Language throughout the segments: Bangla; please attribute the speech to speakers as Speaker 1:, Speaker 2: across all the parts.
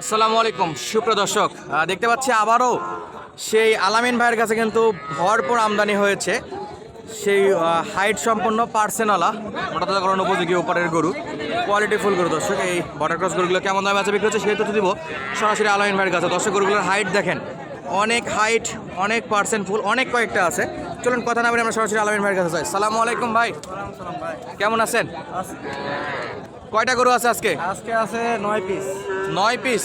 Speaker 1: আসসালামু আলাইকুম সুপ্রদর্শক আহ, দেখতে পাচ্ছি আবারও সেই আলামিন ভাইয়ের কাছে কিন্তু ভরপুর আমদানি হয়েছে। সেই হাইট সম্পন্ন পার্সেনওয়ালা মোটাতাজাকরণ উপযোগী ওপারের গরু কোয়ালিটি ফুল গরু দর্শক এই বর্ডার ক্রস গরুগুলো কেমন দামে আছে বিক্রি হচ্ছে সেই তথ্য দিব। সরাসরি আলামিন ভাইয়ের কাছে। দর্শক গরুগুলোর হাইট দেখেন অনেক হাইট অনেক পার্সেন্ট ফুল অনেক কয়েকটা আছে। চলুন কথা না বলে আমরা সরাসরি আলামিন ভাইয়ের কাছে যাই। সালামু আলাইকুম ভাই। কেমন আছেন? কয়টা গরু আছে আজকে?
Speaker 2: আজকে আছে নয় পিস
Speaker 1: নয় পিস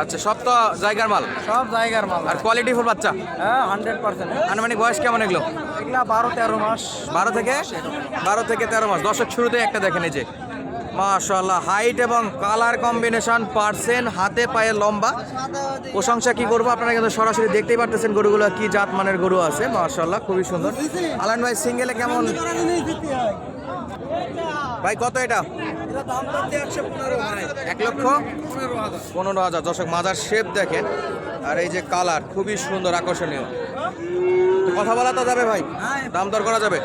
Speaker 1: আচ্ছা সব তো জায়গার মাল?
Speaker 2: সব জায়গার মাল।
Speaker 1: আর কোয়ালিটি ফুল বাচ্চা?
Speaker 2: হ্যাঁ হান্ড্রেড পার্সেন্ট
Speaker 1: আনুমানিক বয়স কেমন এগুলো?
Speaker 2: এগুলা বারো তেরো মাস।
Speaker 1: বারো থেকে? বারো থেকে তেরো মাস। দর্শক শুরুতে একটা দেখেন এই যে মাশাল্লাহ হাইট এবং কালার কম্বিনেশন পার্সেন্ট হাতে পায়ে লম্বা। প্রশংসা কি করব? আপনারা কিন্তু সরাসরি দেখতেই পারতেছেন গরুগুলো কি জাত মানের গরু আছে। মাশাল্লাহ খুবই সুন্দর। আলান ভাই সিঙ্গেলে কেমন? ভাই কত এটা? এক লক্ষ? পনেরো হাজার। দর্শক মাজার শেপ দেখেন। আর এই যে কালার খুবই সুন্দর আকর্ষণীয়। কথা বলা তো যাবে ভাই? দাম দর করা যাবে?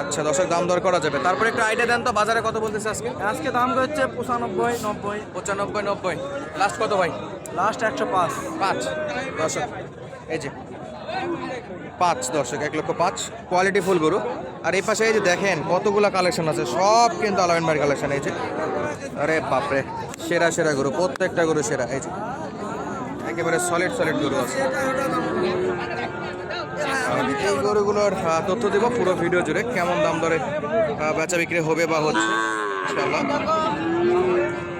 Speaker 1: আচ্ছা দর্শক দাম দর করা যাবে। তারপরে একটু আইডিয়া দেন তো বাজারে কত বলতেছে আজকে?
Speaker 2: আজকে দাম হচ্ছে পঁচানব্বই নব্বই।
Speaker 1: পঁচানব্বই নব্বই। লাস্ট কত ভাই?
Speaker 2: লাস্ট একশো পাঁচ।
Speaker 1: পাঁচ। দর্শক এই যে পাঁচ দর্শক, এক লক্ষ পাঁচ। কোয়ালিটি ফুল গরু। আর এই পাশে এই যে দেখেন, কতগুলো কালেকশন আছে, সব কিন্তু আলামিন ভাইয়ের কালেকশন এই যে। আরে বাপরে, সেরা সেরা গরু, প্রত্যেকটা গরু সেরা, এই যে। একেবারে সলিড সলিড গরু আছে। এই গরুগুলোর তথ্য দেব পুরো ভিডিও জুড়ে, কেমন দাম দরে বেচা বিক্রি হবে বা হচ্ছে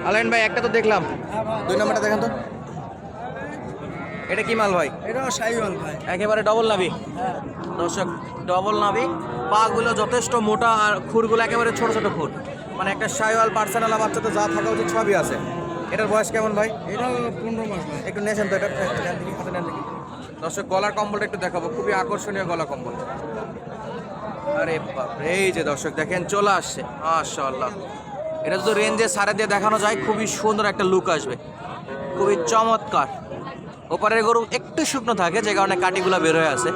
Speaker 1: আলাইন ভাই, একটা তো দেখলাম। দুই নম্বরটা দেখেন তো। এটা কি মাল ভাই?
Speaker 2: এটাও সাইওয়াল ভাই।
Speaker 1: একেবারে ডবল নাভি। দর্শক ডবল নাভি। পাগুলো যথেষ্ট মোটা আর খুরগুলো একেবারে ছোট ছোট খুর। মানে একটা সাইওয়াল পার্সোনাল বাচ্চা তো যা থাকা উচিত সবই আছে। এটার বয়স কেমন ভাই?
Speaker 2: এটা পনেরো মাস ভাই।
Speaker 1: একটু নেছেন তো এটা? দেখি। দর্শক গলার কম্বলটা একটু দেখাবো। খুবই আকর্ষণীয় গলা কম্বল। আরে এই যে দর্শক দেখেন চলে আসছে। মাশাআল্লাহ। এটা যদি রেঞ্জে সারে দিয়ে দেখানো যায় খুবই সুন্দর একটা লুক আসবে। খুবই চমৎকার। ওপারের গরু একটু শুকনো থাকে যে কারণে কাটিগুলো বের হয়ে আছে।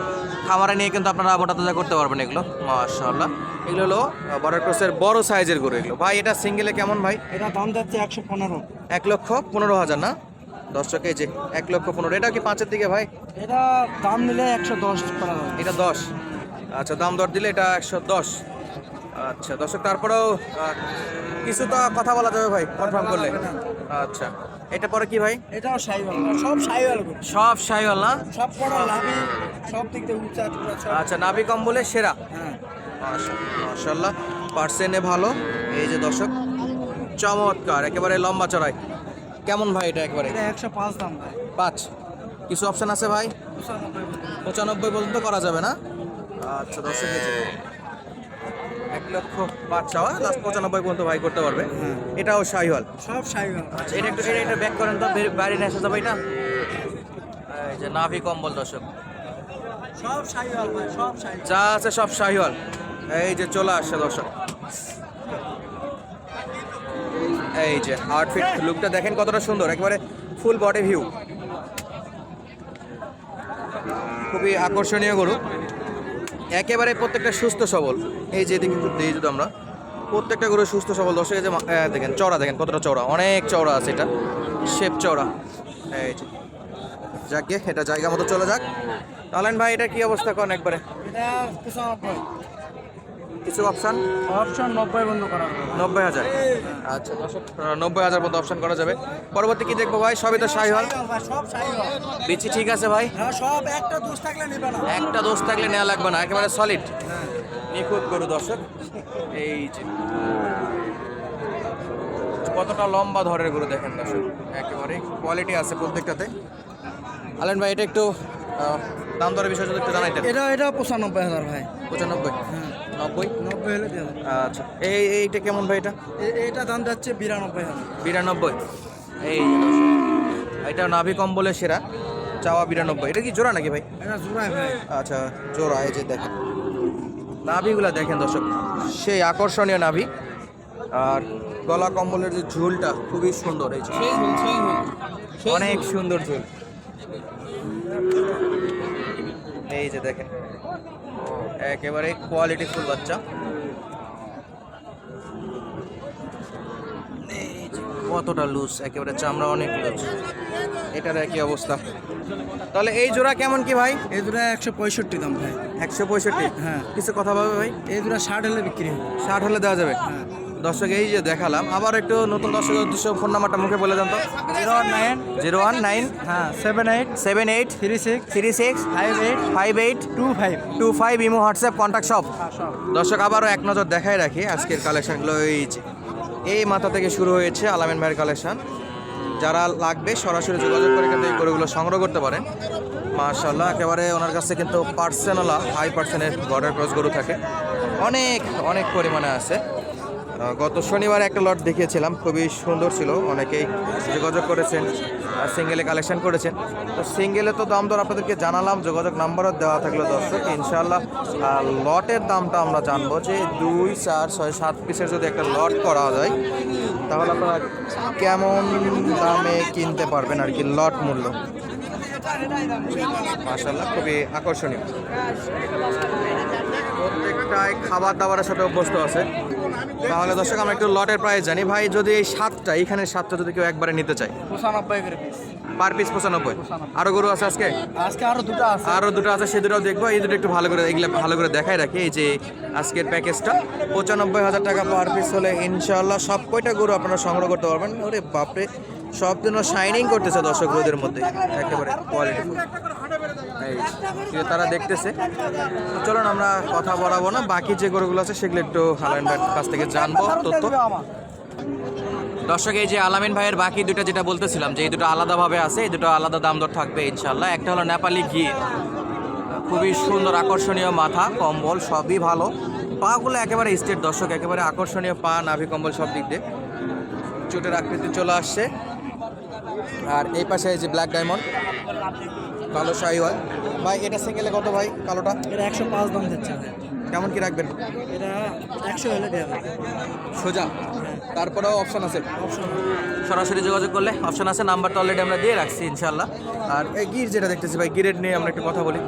Speaker 1: খামারে নিয়ে কিন্তু আপনারা মোটা তাজা করতে পারবেন এগুলো। মাশাআল্লাহ। এগুলো হলো বর্ডার ক্রসের বড় সাইজের গরু এগুলো। ভাই এটা সিঙ্গেলে কেমন ভাই?
Speaker 2: এটা দাম যাচ্ছে একশো পনেরো।
Speaker 1: এক লক্ষ পনেরো হাজার না? দর্শক এই যে এক লক্ষ পনেরো এটা কি পাঁচের দিকে ভাই?
Speaker 2: এটা দাম নিলে একশো দশ
Speaker 1: এটা দশ। আচ্ছা দাম দর দিলে এটা একশো দশ। আচ্ছা দর্শক তারপরেও কিছু তো কথা বলা যাবে ভাই কনফার্ম করলে। আচ্ছা এটা পরে কি ভাই?
Speaker 2: এটাও সাইওয়াল সব সাইওয়াল গরু
Speaker 1: সব সাইওয়াল
Speaker 2: সব পড়া লাভি সব দিক থেকে উচ্চা
Speaker 1: আচ্ছা নাভি কম্বলে সেরা।
Speaker 2: হ্যাঁ।
Speaker 1: মাশাল্লাহ পার্সেন্টে ভালো। এই যে দর্শক চমৎকার একেবারে লম্বা চড়াই। কেমন ভাই এটা একবারে?
Speaker 2: এটা একশো পাঁচ দাম ভাই।
Speaker 1: পাঁচ। কিছু অপশন আছে ভাই?
Speaker 2: পঁচানব্বই
Speaker 1: পর্যন্ত করা যাবে না? আচ্ছা দর্শক এক লক্ষ পাঁচ চাওয়া লাস্ট পঁচানব্বই পর্যন্ত ভাই করতে পারবে। এটাও শাহিওয়াল
Speaker 2: সব সাইওয়াল
Speaker 1: আচ্ছা এটা একটু এটা একটু ব্যাক করেন তো বাইরে নিয়ে আসা যাবে না? এই যে নাভি কম্বল দর্শক।
Speaker 2: সব সাইওয়াল ভাই সব সাইওয়াল
Speaker 1: যা আছে সব শাহিওয়াল এই যে চলে আসছে দর্শক। এই যে আউটফিট লুকটা দেখেন কতটা সুন্দর একেবারে ফুল বডি ভিউ খুবই আকর্ষণীয় গরু। একেবারে প্রত্যেকটা সুস্থ সবল। এই যে দেখি দিই যদি আমরা। প্রত্যেকটা গরু সুস্থ সবল। দর্শক যে দেখেন চড়া দেখেন, কতটা চওড়া। অনেক চওড়া আছে এটা। শেপ চওড়া। এই যে। যাক গে, এটা জায়গা মতো চলে যাক। তাহলেন ভাই, এটা কি অবস্থা? করেন একবারে। কিছু অপশান
Speaker 2: অপশন নব্বই বন্ধ করা
Speaker 1: নব্বই হাজার। আচ্ছা নব্বই হাজার মতো অপশান করা যাবে। পরবর্তী কি দেখব ভাই? সবই তো সাই হল
Speaker 2: সব সাইওয়াল
Speaker 1: বিচি ঠিক আছে ভাই?
Speaker 2: হ্যাঁ সব একটা দোষ থাকলে নিবে না।
Speaker 1: একটা দোষ থাকলে নেওয়া লাগবে না একেবারে সলিড নিখুঁত গরু দর্শক। এই যে কতটা লম্বা ধরের গরু দেখেন দর্শক। একেবারে কোয়ালিটি আছে প্রত্যেকটাতে। আলেন ভাই এটা একটু দাম দরের বিষয়ে যদি একটু জানাইতেন।
Speaker 2: এটা এটা পঁচানব্বই হাজার ভাই।
Speaker 1: পঁচানব্বই?
Speaker 2: হ্যাঁ।
Speaker 1: নব্বই?
Speaker 2: নব্বই হলে।
Speaker 1: আচ্ছা এই এইটা কেমন ভাই এটা?
Speaker 2: এটা দাম যাচ্ছে বিরানব্বই
Speaker 1: বিরানব্বই। এই এটা নাভি কম্বলের সেরা চাওয়া বিরানব্বই। এটা কি জোড়া নাকি ভাই?
Speaker 2: এটা জোড়ায় ভাই।
Speaker 1: আচ্ছা জোড়া এই যে দেখেন। নাভিগুলো দেখেন দর্শক সেই আকর্ষণীয় নাভি। আর গলা কম্বলের যে ঝুলটা খুবই সুন্দর এই যে। অনেক সুন্দর ঝুল। এই যে দেখেন। একেবারে কোয়ালিটি ফুল বাচ্চা। এই যে কতটা লুজ একেবারে চামড়া অনেক লুজ এটার একই অবস্থা। তাহলে এই জোড়া কেমন কি ভাই?
Speaker 2: এই দুটা একশো পঁয়ষট্টি দাম ভাই।
Speaker 1: একশো পঁয়ষট্টি?
Speaker 2: হ্যাঁ।
Speaker 1: কিছু কথা ভাবে ভাই?
Speaker 2: এই দুটা ষাট হলে বিক্রি হবে।
Speaker 1: ষাট হলে দেওয়া যাবে?
Speaker 2: হ্যাঁ।
Speaker 1: দর্শক এই যে দেখালাম আবার একটু নতুন দর্শকের উদ্দেশ্য ফোন নাম্বারটা মুখে বলে দেন তো।
Speaker 2: Zero one nine
Speaker 1: zero one nine
Speaker 2: হ্যাঁ seven eight
Speaker 1: seven eight
Speaker 2: three six
Speaker 1: three six
Speaker 2: five eight
Speaker 1: five eight
Speaker 2: two five
Speaker 1: two five Imo WhatsApp contact সব। দর্শক আবারও এক নজর দেখাই রাখি আজকের কালেকশনগুলো এই এই মাথা থেকে শুরু হয়েছে আলামিন ভাইয়ের কালেকশন যারা লাগবে সরাসরি যোগাযোগ করে কিন্তু এই গরুগুলো সংগ্রহ করতে পারেন। মাশাল্লাহ একেবারে ওনার কাছে কিন্তু পার্সেনালা হাই পার্সেন্টের বর্ডার ক্রস গরু থাকে। অনেক অনেক পরিমাণে আছে। গত শনিবার একটা লট দেখিয়েছিলাম, খুবই সুন্দর ছিল, অনেকেই যোগাযোগ করেছেন সিঙ্গেলে কালেকশন করেছেন। তো সিঙ্গেলে তো দাম দর আপনাদেরকে জানালাম, যোগাযোগ নাম্বারও দেওয়া থাকল দর্শক। ইনশাল্লাহ লটের দামটা আমরা জানব যে দুই, চার, ছয়, সাত পিসের যদি একটা লট করা যায়, তাহলে আপনারা কেমন দামে কিনতে পারবেন আর কি লট মূল্য? মাশাল্লাহ খুবই আকর্ষণীয়। প্রত্যেকটাই খাবার দাবারের সাথে অভ্যস্ত আছে। তাহলে দর্শক আমরা একটু লটের প্রাইস জানি। ভাই যদি এই সাতটা এইখানে সাতটা যদি কেউ একবারে নিতে চায়?
Speaker 2: পঁচানব্বই করে পিস
Speaker 1: পার পিস পঁচানব্বই। আরও গরু আছে আজকে?
Speaker 2: আজকে আরও দুটো আছে।
Speaker 1: আরও দুটো আছে সেই দুটো দেখব। এই দুটো একটু ভালো করে এগুলো ভালো করে দেখাই রাখি। এই যে আজকের প্যাকেজটা পঁচানব্বই হাজার টাকা পার পিস হলে ইনশাল্লাহ সব কয়টা গরু আপনারা সংগ্রহ করতে পারবেন। ওরে বাপরে সব জন্য শাইনিং করতেছে দর্শক গরুদের মধ্যে। একেবারে কোয়ালিটি এই তারা দেখতেছে। চলুন আমরা কথা বলাবো না, বাকি যে গরুগুলো আছে সেগুলো একটু হালাইন ভাইয়ের কাছ থেকে জানব, তথ্য। দর্শক, এই যে আলামিন ভাইয়ের বাকি দুটো যেটা বলতেছিলাম, যে এই দুটো আলাদাভাবে আছে, এই দুটো আলাদা দাম দর থাকবে ইনশাল্লাহ একটা হলো নেপালি ঘি। খুবই সুন্দর, আকর্ষণীয় মাথা, কম্বল, সবই ভালো। পাগুলো একেবারে স্টেট দর্শক, একেবারে আকর্ষণীয় পা, নাভি কম্বল সব দিক দিয়ে। চোটের আকৃতি চলে আসছে। আর এই পাশে এই যে ব্ল্যাক ডায়মন্ড। কালো শাহিওয়াল ভাই এটা সিঙ্গেলে কত ভাই কালোটা?
Speaker 2: এটা একশো পাঁচ দাম দিচ্ছে
Speaker 1: কেমন কি রাখবেন?
Speaker 2: এটা একশো হলে দেওয়া
Speaker 1: সোজা। তারপরেও অপশন আছে।
Speaker 2: অপশন
Speaker 1: সরাসরি যোগাযোগ করলে অপশন আছে নাম্বারটা অলরেডি আমরা দিয়ে রাখছি ইনশাল্লাহ আর এই গির যেটা দেখতেছি ভাই গিরেট নিয়ে আমরা একটু কথা বলি।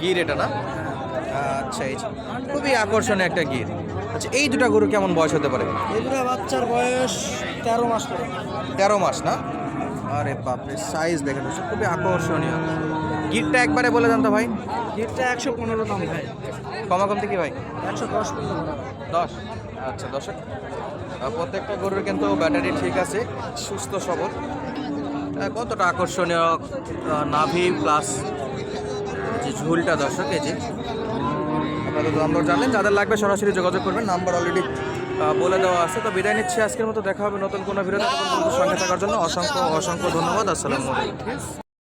Speaker 1: গির এটা না? আচ্ছা এই খুবই আকর্ষণীয় একটা গির আচ্ছা এই দুটা গরু কেমন বয়স হতে পারে?
Speaker 2: এই দুটো বাচ্চার বয়স তেরো মাস
Speaker 1: তেরো মাস না? আরে বাপরে সাইজ দেখেন তো খুবই আকর্ষণীয়। গিটটা একবারে বলে জানতো ভাই।
Speaker 2: গিটটা একশো পনেরো দাম ভাই।
Speaker 1: কমা কমতে কি ভাই?
Speaker 2: একশো দশ
Speaker 1: দশ? আচ্ছা দশক প্রত্যেকটা গরুর কিন্তু ব্যাটারি ঠিক আছে সুস্থ সবল। কতটা আকর্ষণীয় নাভি প্লাস যে ঝুলটা দর্শক এই যে। আপনারা তো নাম্বার জানলেন যাদের লাগবে সরাসরি যোগাযোগ করবেন নাম্বার অলরেডি বলে দেওয়া আছে। তো বিদায় নিচ্ছি আজকের মতো। দেখা হবে নতুন কোনো ভিডিওতে সঙ্গে থাকার জন্য অসংখ্য অসংখ্য ধন্যবাদ। আসসালামু আলাইকুম।